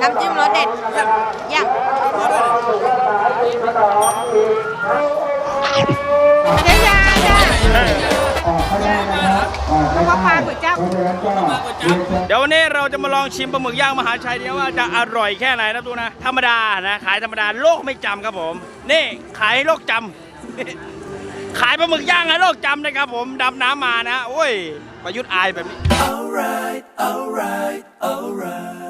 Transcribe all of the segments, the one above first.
น้ำจิ้มรสเด็ดยังไม่ได้ยาจ้ะเพราะว่าปลาก๋วยจั๊บเดี๋ยววันนี้เราจะมาลองชิมปลาหมึกย่างมหาชัยเดียวว่าจะอร่อยแค่ไหนนะดูนะ ธรรมดานะ ขายธรรมดาโลกไม่จำครับผม นี่ขายโลกจำขายปลาหมึกย่างให้โลกจำนะครับผมดำน้ำมานะโอ้ยประยุทธ์อายแบบนี้ Alright, alright, alright.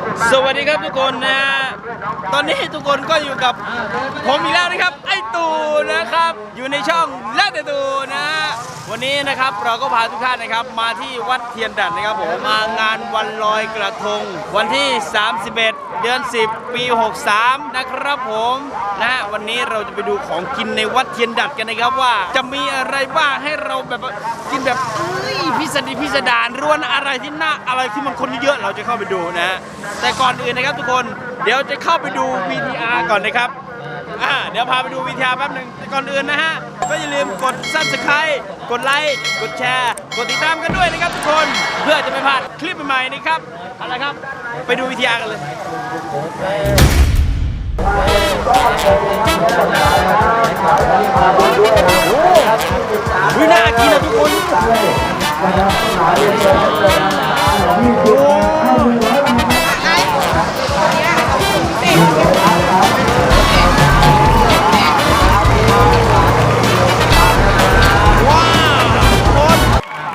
สวัสดีครับทุกคนนะ ตอนนี้ทุกคนก็อยู่กับผมอีกแล้วนะครับ ไอ้ตูนะครับ อยู่ในช่องและแต่ตูนะ วันนี้นะครับเราก็พาทุกท่านนะครับ มาที่วัดเทียนดัดนะครับผมมางานวันลอยกระทง วันที่ 31 เดือน 10 ปี 63 นะครับผมนะวันนี้เราจะไปดูของกินในวัดเทียนดัดกันนะครับว่า จะมีอะไรบ้างให้เราแบบกินแบบเอ้ยพิสดารพิสดารร้วนอะไรที่น่าอะไรที่มันคนเยอะๆเราจะเข้าไปดูนะฮะแต่ก่อนอื่นนะครับทุกคนเดี๋ยวจะเข้าไปดู VTR ก่อนนะครับอ่าเดี๋ยวพาไปดูวิทยาแป๊บหนึ่งแต่ก่อนอื่นนะฮะก็อย่าลืมกด subscribe กดไลค์กดแชร์ กดติดตามกันด้วยนะครับทุกคนเพื่อจะไม่พลาดคลิปใหม่ๆนะครับเอาละครับ ไปดูวิทยากันเลยวิน่ากินนะทุกคนว้าวทุกคน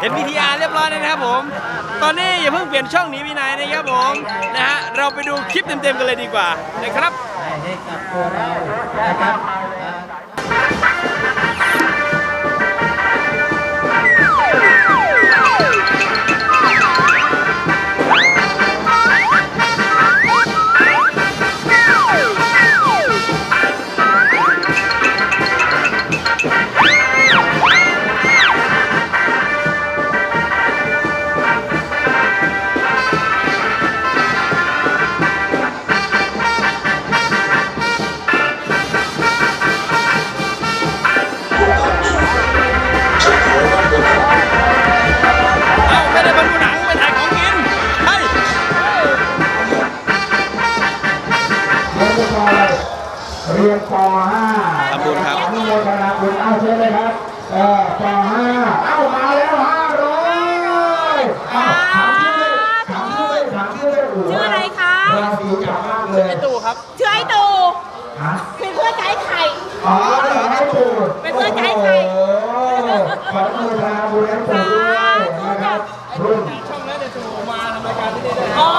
เห็นวิทยาเรียบร้อยแล้วนะครับผม ตอนนี้อย่าเพิ่งเปลี่ยนช่องหนีวินัยนะครับผมนะฮะเราไปดูคลิปเต็มๆกันเลยดีกว่านะครับให้กับตัวเรานะครับ ปู่เป็นเพื่อนใจใครโอ้โหขออนุโมทนาบุญให้ปู่ด้วยนะครับรุ่นช่องนั้นไอ้ตู่มาทำรายการที่นี่ได้อ๋อ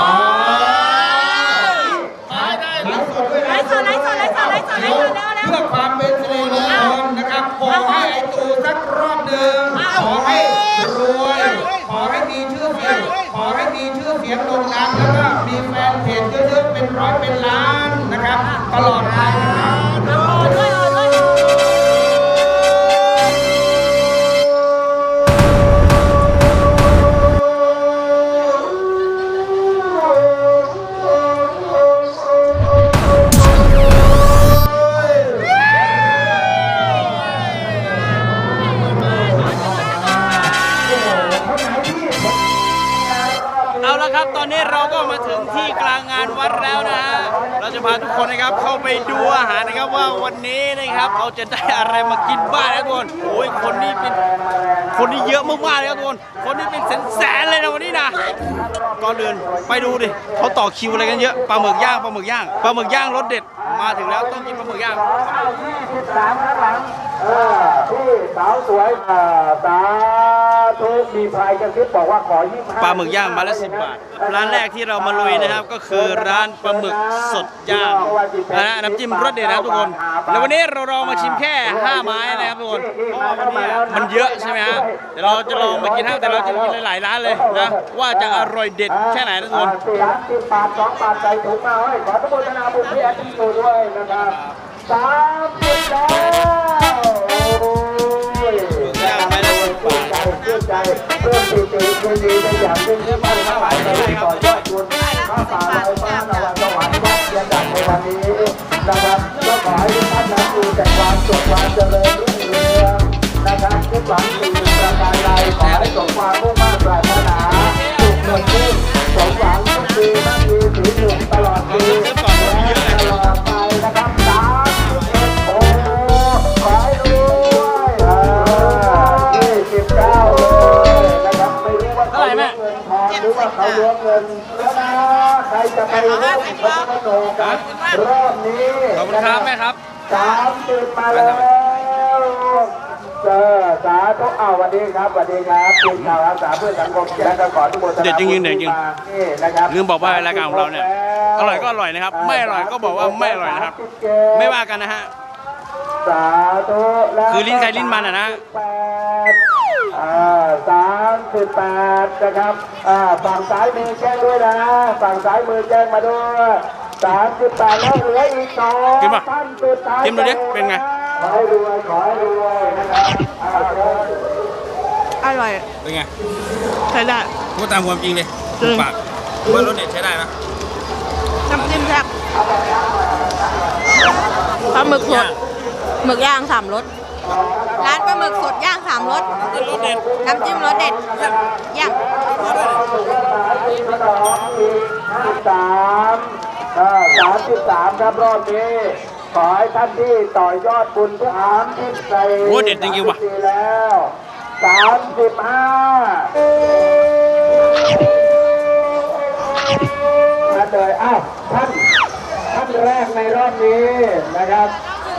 ไลฟ์สดด้วยไลฟ์สดไลฟ์สดไลฟ์สดไลฟ์สดไลฟ์สดเร็วเร็วเพื่อความเป็นสิริมงคลนะครับขอให้ไอ้ตู่สักรอบหนึ่งขอให้รวยขอให้มีชื่อเสียงขอให้มีชื่อเสียงโด่งดังแล้วก็มีแฟนเพจเยอะๆเป็นร้อยเป็นล้านนะครับ ตลอดไป กลางงานวัดแล้วนะฮะเราจะพาทุกคนนะครับเข้าไปดูอาหารนะครับว่าวันนี้นะครับเราจะได้อะไรมากินบ้างนะทุกคนโอ้ยคนนี้เป็นคนนี้เยอะมากๆเลยครับทุกคนคนนี้เป็นแสนๆเลยนะวันนี้นะก่อนอื่นไปดูดิเขาต่อคิวอะไรกันเยอะปลาหมึกย่างปลาหมึกย่างปลาหมึกย่างรสเด็ดมาถึงแล้วต้องกินปลาหมึกย่าง สามข้างหลังเออพี่สาวสวยอ่าสาธุมีพายกันซิบบอกว่าขอยี่สิบปลาหมึกย่างมาละสิบบาท ร้านแรกที่เรามาลุยนะครับก็คือร้านปลาหมึกสดย่างนะฮะน้ำจิ้มรสเด็ดนะครับทุกคน แล้ววันนี้เราลองมาชิมแค่5ไม้นะครับทุกคนเพราะว่าวันนี้มันเยอะใช่ไหมฮะแต่เราจะลองมากินห้าแต่เราจะกินหลายๆร้านเลยนะว่าจะอร่อยเด็ดแค่ไหนนะทุกคนสี่ล้านสิบบาทสองบาทใจถุงมาให้ขอทุกคนนาบุญพี่แอดมินอยู่ด้วยนะครับสามสิบแล้วโอ้ยย่างไม้ละสิบบาท นใจเพื่อปีติยินดีในอย่างยิ่งที่ท่านทั้งหลายได้ต่อยอดบุญข้าป่าลอยฟ้านวันสวรรค์วัดเพียงดังในวันนี้นะครับก็ขอให้ทุกท่านนั้นมีแต่ความสุขความเจริญรุ่งเรืองนะครับทุกหลังสิ่งประการใดขอให้สมความมุ่งมั่นปรารถนาสุขเงินขึ้นสมหวังทุกปีมั่งมีสีสุขตลอดปี ใครจะไปร่วมพระพุทธโธกันรอบนี้ขอบคุณครับแม่ครับสามสิบมาแล้วเจอสาธุอ้าวสวัสดีครับสวัสดีครับทีมข่าวอาสาเพื่อสังคมแจ้งกันก่อนทุกคนเด็ดจริงๆเด็ดจริงนี่นะครับลืมบอกว่ารายการของเราเนี่ยอร่อยก็อร่อยนะครับ ไม่อร่อยก็บอกว่าไม่อร่อยนะครับ ไม่ว่ากันนะฮะสาธุแล้วคือลิ้นใครลิ้นมันอะนะแปดอ่า สามสิบแปดนะครับอ่าฝั่งซ้ายมือแจ้งด้วยนะ ฝั่งซ้ายมือแจ้งมาด้วยสามสิบแปดแล้วเหลืออีกสองกินป่ะท่านสุดท้ายกินดูดิเป็นไง ขอให้รวย ขอให้รวยนะครับอ่าเชิญอร่อย เป็นไง ใช้ได้พูดตามความจริงเลยจริงปากว่ารสเด็ดใช้ได้นะน้ำจิ้มแซ่บปลาหมึกสดหมึกย่างสามรสร้าน ปลาหมึกสดย่างสามรสรสเด็ดน้ำจิ้มรสเด็ดย่างสามเออสามสิบสามครับรอบนี้ขอให้ท่านที่ต่อยอดบุญทุกอามที่ใส่โอ้เด็ดจริงๆว่ะแล้วสามสิบห้ามาเลยอ้าวท่านท่านแรกในรอบนี้นะครับ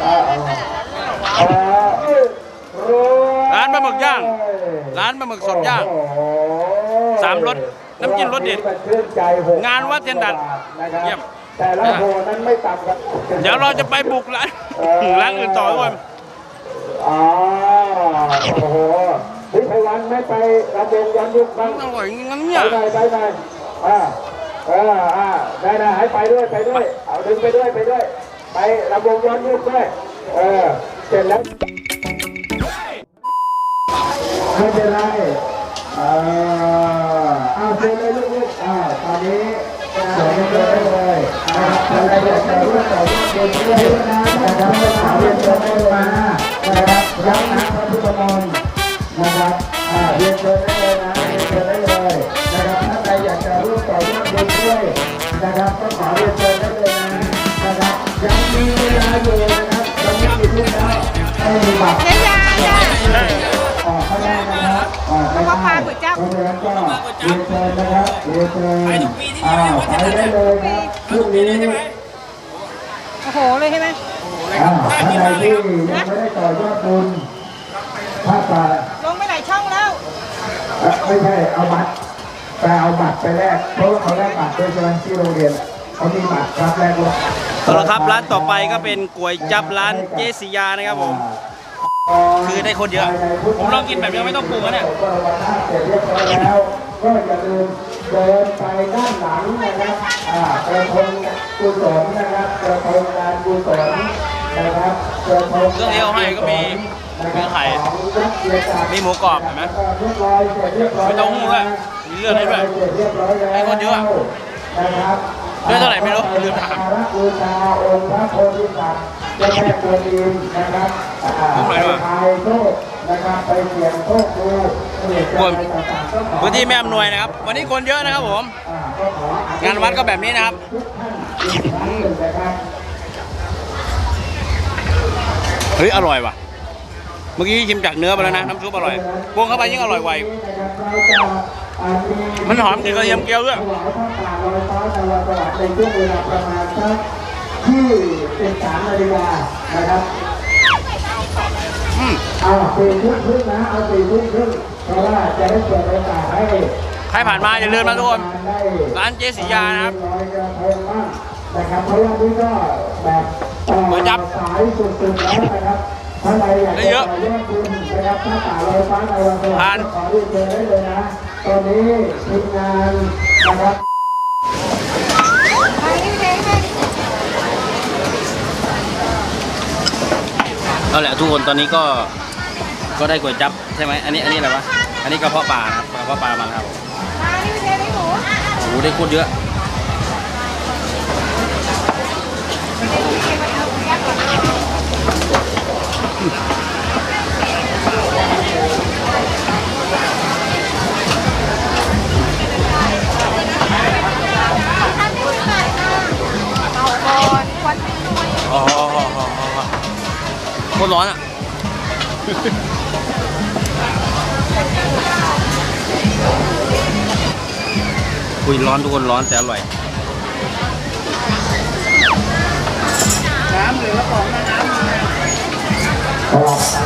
เอ่อเอ่อรวย ร้านป ลาหมึกย่าง ร้านปลาหมึกสดย่างโอ้โหสามรสน้ำจิ้มรสเด็ดชื่นใจหกงานวัดเทียนดัดนะครับเยี่ยมแต่ละโพนั้นไม่ต่ำกว่าเดี๋ยวเราจะไปบุกร้านร้านอื่นต่อด้วยอ๋อโอ้โหพิพวันไม่ไประเด็นย้อนยุคบ้างอร่อยงั้นไปเนี่ยหน่อยไปหน่อยอ่าเอออ่าได้นะให้ไปด้วยไปด้วยเอาดึงไปด้วยไปด้วย ไประวงย้อนยุคด้วยเออเสร็จแล้ว ไม่เป็นไรเออเอาเชิญเลยลูกๆอ่าตอนนี้เชิญเลยเลยนะครับใครอยากจะร่วมต่อยอดบุญด้วยนะครับขอเรียนเชิญได้เลยนะนะครับย้ำนะพระพุทธมนต์นะครับอ่าเรียนเชิญได้เลยนะเรียนเชิญได้เลยนะครับถ้าใครอยากจะร่วมต่อยอดบุญด้วยนะครับก็ขอเรียนเชิญได้เลยนะนะครับยังมีเวลาอยู่นะครับยังไม่กี่ทุ่มแล้วไม่มีบัตร ราะว่าพาก๋วยจั๊บเพราะฉะนั้นก็เรียนเชิญนะครับเรียนเชิญอ่าไปได้เลยครับพรุ่งนี้โอ้โหเลยใช่ไหมอ่าท่านใดที่ยังไม่ได้ต่อยอดบุญถ้าป่าลงไปไหนช่องแล้วเอ่อไม่ใช่เอาบัตรไปเอาบัตรไปแลกเพราะว่าเขาแลกบัตรด้วยใช่ไหมที่โรงเรียนเขามีบัตรรับแลกรถ เอาละครับร้านต่อไปก็เป็นก๋วยจับร้านเจสิยานะครับผม คือได้คนเยอะ ผมลองกินแบบยังไม่ต้องปรุงนะเนี่ยเสร็จเรียบร้อยแล้วก็อย่าลืมเดินไปด้านหลังนะครับอ่ากระทงกุศลนะครับกระทงการกุศลนะครับกระทงเครื่องที่เขาให้ก็มีเนื้อไข่ของวัดเกียรติศักดิ์มีหมูกรอบเห็นไหมเรียบร้อยเสร็จเรียบร้อยมีเต้าหู้ด้วยมีเลือดให้ด้วยเสร็จเรียบร้อยแล้วให้คนเยอะนะครับเลือดเท่าไหร่ไม่รู้ลืมถามพระบูชาองค์พระโพธิสัตว์ เจ้าแม่กวนอิมนะครับอ่าผมไหนวะไปทายโชคนะครับไปเสี่ยงโชคดูเหตุการณ์ต่างๆก็ขอพื้นที่ไม่อำนวยนะครับ วันนี้คนเยอะนะครับผม อ่าก็ของานวัดก็แบบนี้นะครับ ทุกท่านอีกครั้งหนึ่งนะครับเฮ้ย อร่อยว่ะ เมื่อกี้ชิมจากเนื้อไปแล้วนะ น้ำซุปอร่อยปรุงเข้าไปยิ่งอร่อยไวมันหอมถึงกระเทียมเจียวด้วย ถวายผ้าป่าลอยฟ้าในวันสวัสดิ์ในช่วงเวลาประมาณสัก ที่เป็นสามนาฬิกานะครับอืมเอาสี่ทุ่มครึ่งนะเอาสี่ทุ่มครึ่งเพราะว่าจะได้เปิดโอกาสให้ใครผ่านมาอย่าลืมนะทุกคนได้ร้านเจสิยานะครับลอยกระทงบ้างนะครับเพราะว่านี่ก็แบบต่อก๋วยจั๊บสายสุดๆแล้วนะครับถ้าใครอยากได้จะเยอะต่อยอดบุญนะครับถ้าป่าลอยฟ้าในวันสวัผ่าสนดิ์ขอเรียนเชิญได้เลยนะตอนนี้ทีมงานนะครับ เอาแหละทุกคนตอนนี้ก็ก็ได้ก๋วยจับใช่ไหมอันนี้อันนี้อะไรวะทานไงอันนี้กระเพาะปลานะครับกระเพาะปลามันครับโอ้โหได้โคตรเยอะอ๋อ โคตรร้อนอะคุยร้อนทุกคนร้อนแต่อร่อยครับ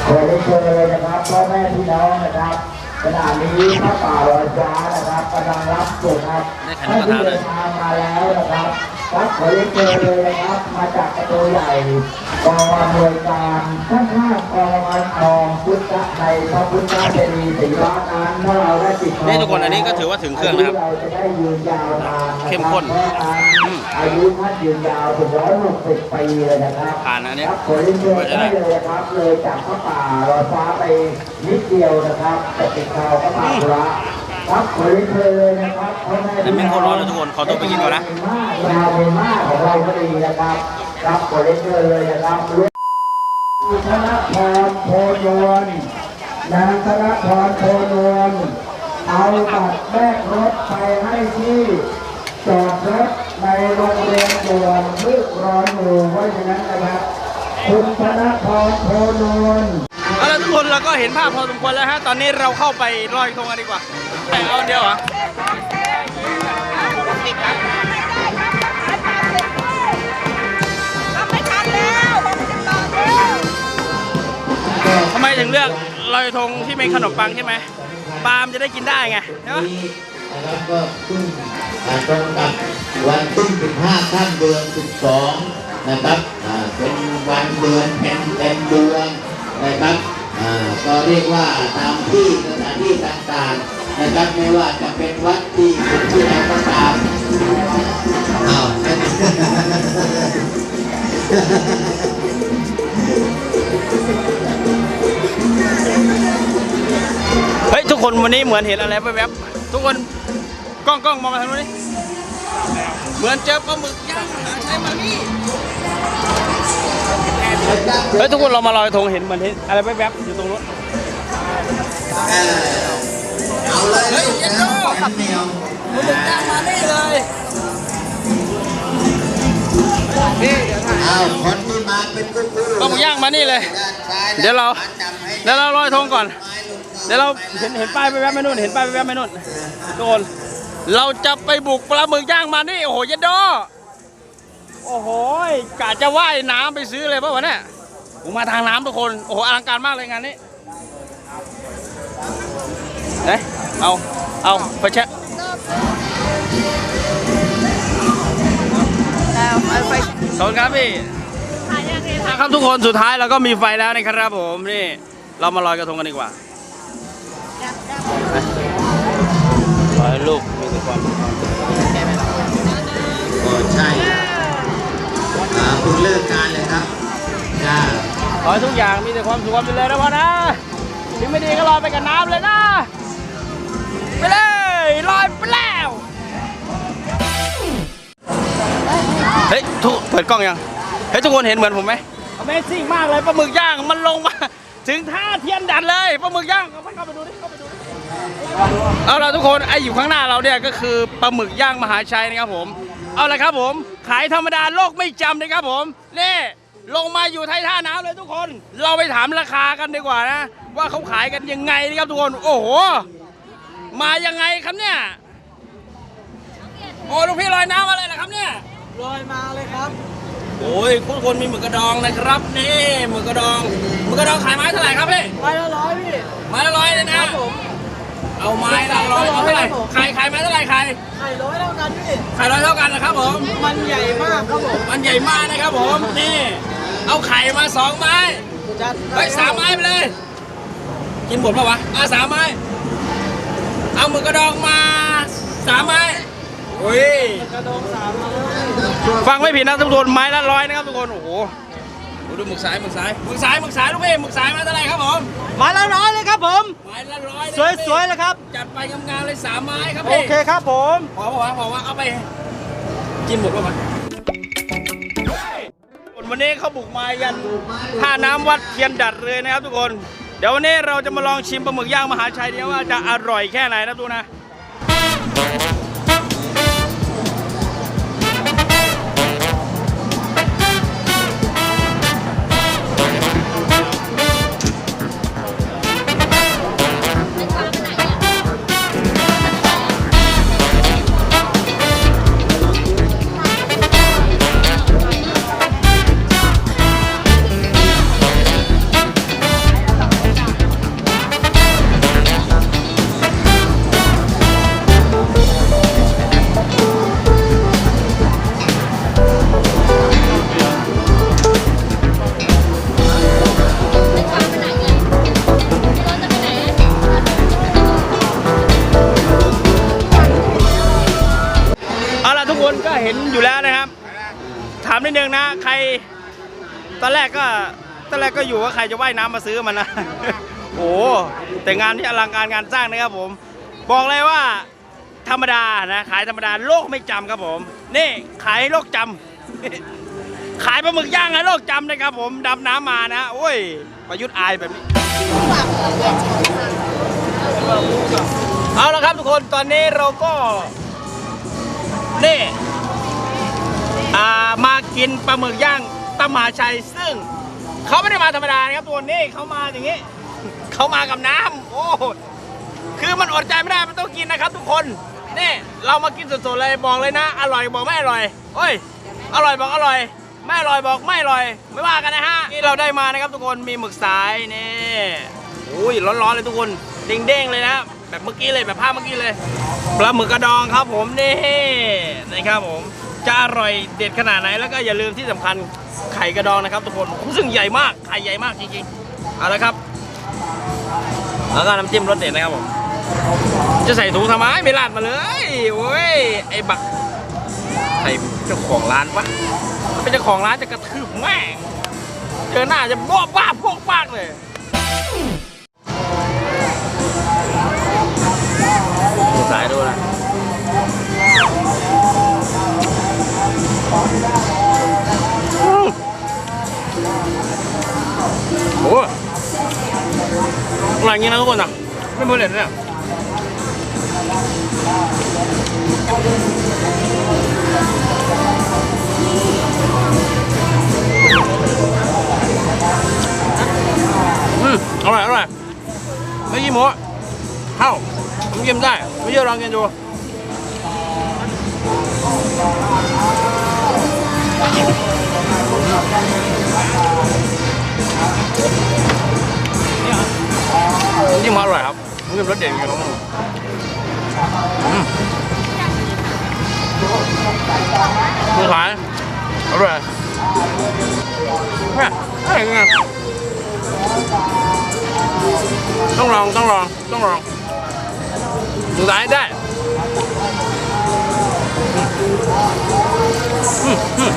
ขอได้เชิญเลยนะครับพ่อแม่พี่น้องนะครับขณะนี้พระป่าลอยฟ้านะครับกำลังรับส่งครับได้ขันท่านกระที่ทะเลเดิยนทางมาแล้วนะครับ ครับขอได้เชิญเลยนะครับ มาจากประตูใหญ่กองอำนวยการข้างข้างๆกองอันทองพุทธในพระพุทธเจดีย์ศรีรัตน์นั้นถ้าเราได้ติดทองนี่ทุกคนอันนี้ก็ถือว่าถึงเครื่องนะครับเราจะได้ยืนยาวนานนะครับเข้มข้นเพราะอันอืมอายุท่านยืนยาวถึงร้อยหกสิบปีเลยนะครับผ่านอันนี้ครับขอเรียนเชิญได้เลยนะครับเลยจากพระป่าลอยฟ้าไปนิดเดียวนะครับจะติดข่าวพระป่าธุระ ครับขอเรียนเชิญเลยนะครับพ่อแม่แต่ไม่โคตรร้อนเลยทุกคนขอตัวไปกินก่อนนะยาวเป็นมากของเราก็ดีนะครับครับขอเรียนเชิญเลยนะครับธนพรโพนวลนางธนพรโพนวลเอาบัตรแลกรถไปให้ที่จอดรถในโรงเรียนด่วนลึกร้อนอยู่เพราะฉะนั้นนะครับ คุณธนพรโพนวล เอาละทุกคนเราก็เห็นภาพพอสมควรแล้วฮะ ตอนนี้เราเข้าไปลอยกระทงกันดีกว่า แต่เอาอันเดียวเหรอทำไมถึงเลือกลอยกระทงที่เป็นขนมปังใช่ไหมปาล์มจะได้กินได้ไงใช่ปะนี้นะครับก็ขึ้นอ่าตรงกับวันขึ้น15ค่ำเดือน12 นะครับอ่าเป็นวันเดือนเป็นเต็มเดือนนะครับอ่า ก็เรียกว่าตามที่สถานที่ต่างๆนะครับไม่ว่าจะเป็นวัดที่เป็นที่ไหนก็ตามอ้าวเฮ้ยทุกคนวันนี้เหมือนเห็นอะไรแวบๆทุกคนกล้องกล้องมองมาทางนู้นนี่เหมือนเจอปลาหมึกย่างใช่ไหมนี่ เฮ้ยทุกคนเรามาลอยกระทงเห็นเหมือนเห็นอะไรแวบๆอยู่ตรงนู้นเอาเลยลูกนะแอนเหนียวมึกย่างมานี่เลยอ้าวคนที่มาเป็นกุ๊กกุ๊ปลาหมึกย่างมานี่เลย เดี๋ยวเราเดี๋ยวเราลอยกระทงก่อน เดี๋ยวเราเห็นเห็นป้ายไปแวบไม่นู่นเห็นป้ายไปแวบไม่นู่นทุกคนเราจะไปบุกปลาหมึกย่างมานี่โอ้โหเยัดดอ อ้โหกะจะว่ายน้ำไปซื้อเลยป่ะวะเนี่ยผมมาทางน้ำทุกคน โอ้โหอลังการมากเลยงานนี้เฮ้ยเอา เอาไปเช็คขอบคุณครับพี่ครับทุกคนสุดท้ายเราก็มีไฟแล้วนะครับผมนี่เรามาลอยกระทงกันดีกว่าขอให้ลูก อ่าเพิ่งเลิกงานเลยครับจ้าขอให้ทุกอย่างมีแต่ความสุขความเจริญนะพ่อนะถึงไม่ดีก็ลอยไปกับน้ำเลยนะไปเลยลอยไปแล้วเฮ้ยทุกเปิดกล้องยังเฮ้ยทุกคนเห็นเหมือนผมไหม Amazing มากเลยปลาหมึกย่างมันลงมา ถึงท่าเทียนดันเลยปลาหมึกย่างเอาไปเข้าไปดูดิเข้าไปดูดิเอาละทุกคนไออยู่ข้างหน้าเราเนี่ยก็คือปลาหมึกย่างมหาชัยนะครับผม เอาละครับผม ขายธรรมดาโลกไม่จำนะครับผมนี่ลงมาอยู่ท้ายท่าน้ำเลยทุกคน เราไปถามราคากันดีกว่านะ ว่าเขาขายกันยังไงนะครับทุกคน โอ้โห มายังไงครับเนี่ย โอ้ลูกพี่ลอยน้ำอะไรนะครับเนี่ย ลอยมาเลยครับ โอ้ยทุกคนมีหมึกกระดองนะครับนี่หมึกกระดองหมึกกระดองขายไม้เท่าไหร่ครับพี่ไปละร้อยพี่ไม้ละร้อยเลยนะผม เอาไม้ละร้อยเอาเท่าไหร่ขายขายไม้เท่าไหร่ขายไข่ร้อยเท่ากันพี่ขายร้อยเท่ากันนะครับผม มันใหญ่มากครับผมมันใหญ่มากนะครับผมนี่เอาไข่มาสองไม้จัดเฮ้ยสามไม้ไปเลย กินหมดปะวะอะสามไม้ เอาหมึกกระดองมาสามไม้อุ้ย กระดองสามมาฟังไม่ผิดนะทุกคนไม้ละร้อยนะครับทุกคนโอ้โห ดูหมึกสายหมึกสายหมึกสายหมึกสายลูกพี่หมึกสายมาเท่าไหร่ครับผมไม้ละร้อยเลยครับผมไม้ละร้อยสวยๆเลยครับ จัดไปงามๆเลยสามไม้ครับโอพี่เคครับผมพอพอพอว่าเอาไปกินหมดป่ะมันวันนี้เขาบุกมายันท่าน้ำวัดเทียนดัดเลยนะครับทุกคน เดี๋ยววันนี้เราจะมาลองชิมปลาหมึกย่างมหาชัยเดียวว่าจะอร่อยแค่ไหนนะดูนะเอา กก็อยู่ว่าใครจะว่ายน้ำมาซื้อมันนะ โอ้โหแต่งานที่อลังการงานสร้างนะครับผม บอกเลยว่า ธรรมดานะขายธรรมดาโลกไม่จำครับผม นี่ขายให้โลกจำ ขายปลาหมึกย่างให้โลกจำนะครับผมดำน้ำมานะโอ้ย ประยุทธ์อายแบบนี้เอาละครับทุกคนตอนนี้เราก็นี่อ่ามากินปลาหมึกย่างตำมหาชัยซึ่ง เขาไม่ได้มาธรรมดานะครับตัวนี้เขามาอย่างนี้เขามากับน้ำโอ้คือมันอดใจไม่ได้มันต้องกินนะครับ ทุกคนนี่เรามากินสดๆเลยบอกเลยนะ อร่อยบอกไม่อร่อยโอ้ย อร่อยบอกอร่อย ไม่อร่อยบอกไม่อร่อย ไม่ว่ากันนะฮะนี่เราได้มานะครับทุกคนมีหมึกสายนี่อุ้ยร้อนๆเลยทุกคนเด้งๆเลยนะแบบเมื่อกี้เลยแบบภาพเมื่อกี้เลยปลาหมึกกระดองครับผมนี่นะครับผม จะอร่อยเด็ดขนาดไหนแล้วก็อย่าลืมที่สำคัญไข่กระดองนะครับ ทุกคนซึ่งใหญ่มากไข่ใหญ่มากจริงๆเอาละครับ แล้วก็น้ำจิ้มรสเด็ดนะครับผมจะใส่ถุงทำไมไม่ราดมาเลยโอ้ยไอ้บักใครเจ้าของร้านวะเป็นเจ้าของร้านจะกระทืบแม่งเจอหน้าจะบ้าบ้าพวกปากเลยสายดูนะ โอ้อร่อยจริงนะทุกคนอะไม่พูดเลยนะเนี่ยอืมอร่อยอร่อยไม่ยี่หมูเข้าผมกินได้ไม่เชื่อลองกินดู ยิ่งมาอร่อยครับมันเป็นรสเด่นอยู่ครับอืมมือขายอร่อยเนี่ยอะไงต้องลองต้องลองต้องลองมือขายได้อืม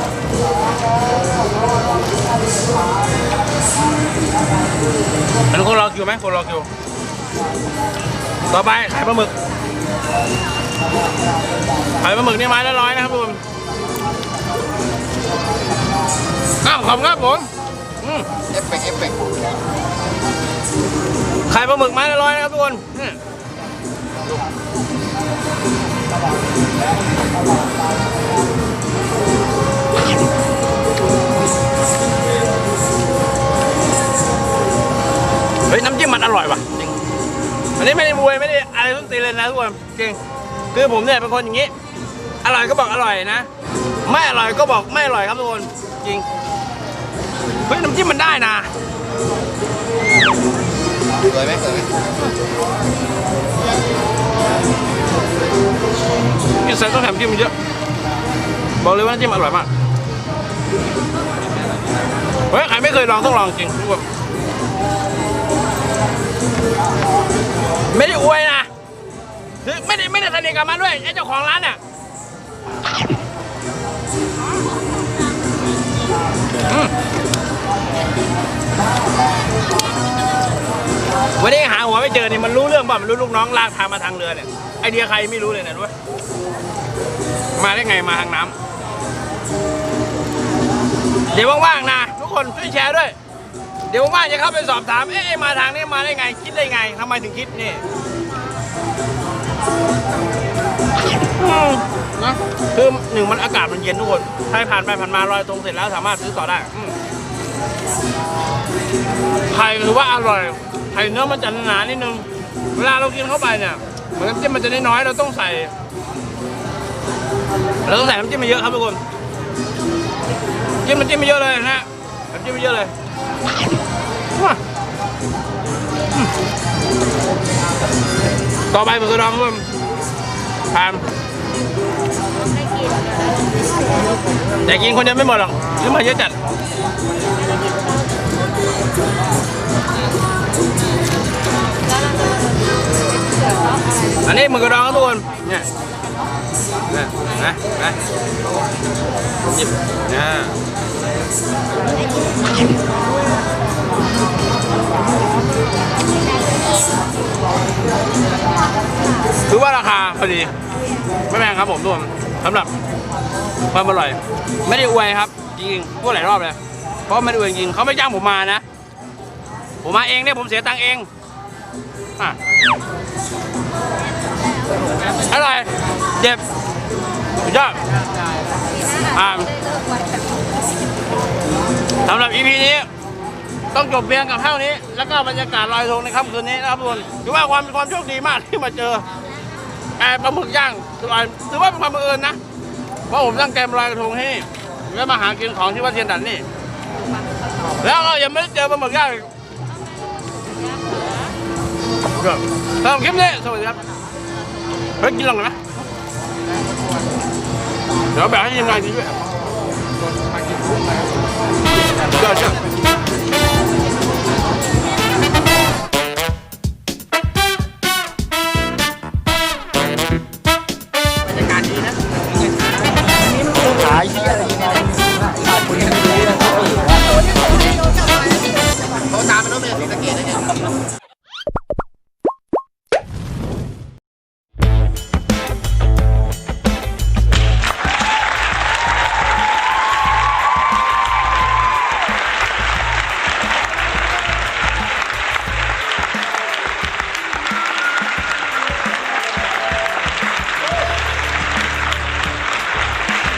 มันนี้คนรอคิวไหมคนรอคิว ต่อไปขายปลาหมึก ขายปลาหมึกนี่ไม้ละร้อยนะครับทุกคนอ้าวขอบคุณครับผมอืมเอฟเฟกเอฟเฟกขายปลาหมึกไม้ละร้อยนะครับทุกคน เฮ้ยน้ำจิ้มมันอร่อยว่ะจริงอันนี้ไม่ได้บวยไม่ได้อะไรต้นตีนเลยนะทุกคนจริงคือผมเนี่ยเป็นคนอย่างนี้ อร่อยก็บอกอร่อยนะ ไม่อร่อยก็บอกไม่อร่อยครับทุกคนจริงเฮ้ยน้ำจิ้มมันได้นะเคยไหมเคยไหมกินใส่ต้องแถมจิ้มเยอะบอกเลยว่าน้ำจิ้มอร่อยมากเฮ้ยใครไม่เคยลองต้องลองจริงทุกคน ไม่ได้อวยนะคือไม่ได้ไม่ได้สนิทกับมันด้วยไอ้เจ้าของร้านเนี่ยอืมวันนี้หาหัวไม่เจอเนี่ยมันรู้เรื่องป่ะมันรู้ลูกน้องลากทางมาทางเรือเนี่ยไอเดียใครไม่รู้เลยนะรู้ปะมาได้ไงมาทางน้ำเดี๋ยวว่างๆนะ ทุกคนช่วยแชร์ด้วย เดี๋ยวว่างๆจะเข้าไปสอบถาม เอ๊ะมาทางนี้มาได้ไง คิดได้ไงทำไมถึงคิดนี่อืมนะคือหนึ่งมันอากาศมันเย็นทุกคนใครผ่านไปผ่านมาลอยตรงเสร็จแล้วสามารถซื้อต่อได้อืมไข่ถือว่าอร่อยไข่เนื้อมันจะหนานิดนึง เวลาเรากินเข้าไปเนี่ยเหมือนน้ำจิ้มมันจะน้อยๆเราต้องใส่ เราต้องใส่น้ำจิ้มมาเยอะครับทุกคนจิ้มน้ำจิ้มมาเยอะเลยนะฮะน้ำจิ้มมาเยอะเลยว้าอืม ต่อไปผมจะลองทุกคนทานแต่กินคนเดียวไม่หมดหรอกซื้อมาเยอะจัดอันนี้มึกกระดองทุกคนเนี่ยเนี่ยนะนะหยิบเนี่ย คือว่าราคาพอดี ไม่แพงครับผมทุกคนสำหรับความอร่อย ไม่ได้อวยครับ จริงๆพูดหลายรอบเลย เพราะไม่ได้อวยจริงเขาไม่จ้างผมมานะ ผมมาเองเนี่ยผมเสียตังค์เองอะอร่อยเจ็บสุดยอดอ่า สำหรับ EP นี้ต้องจบเพียงกับเท่านี้ แล้วก็บรรยากาศลอยธงในค่ำคืนนี้นะครับทุกคนถือว่าความความโชคดีมากที่มาเจอแอบปลาหมึกย่างถือว่าถือว่าเป็นความบังเอิญนะเพราะผมตั้งใจมลอยกระทงให้แล้วมาหากินของที่วัดเทียนดันนี่ แล้วก็ยังไม่เจอปลาหมึกย่างอีกก็สำหรับคลิปนี้สวัสดีครับเฮ้ยกินลงเลยไหมเดี๋ยวแบ่งให้ทีมงานกินด้วย เชื่อเชื่อ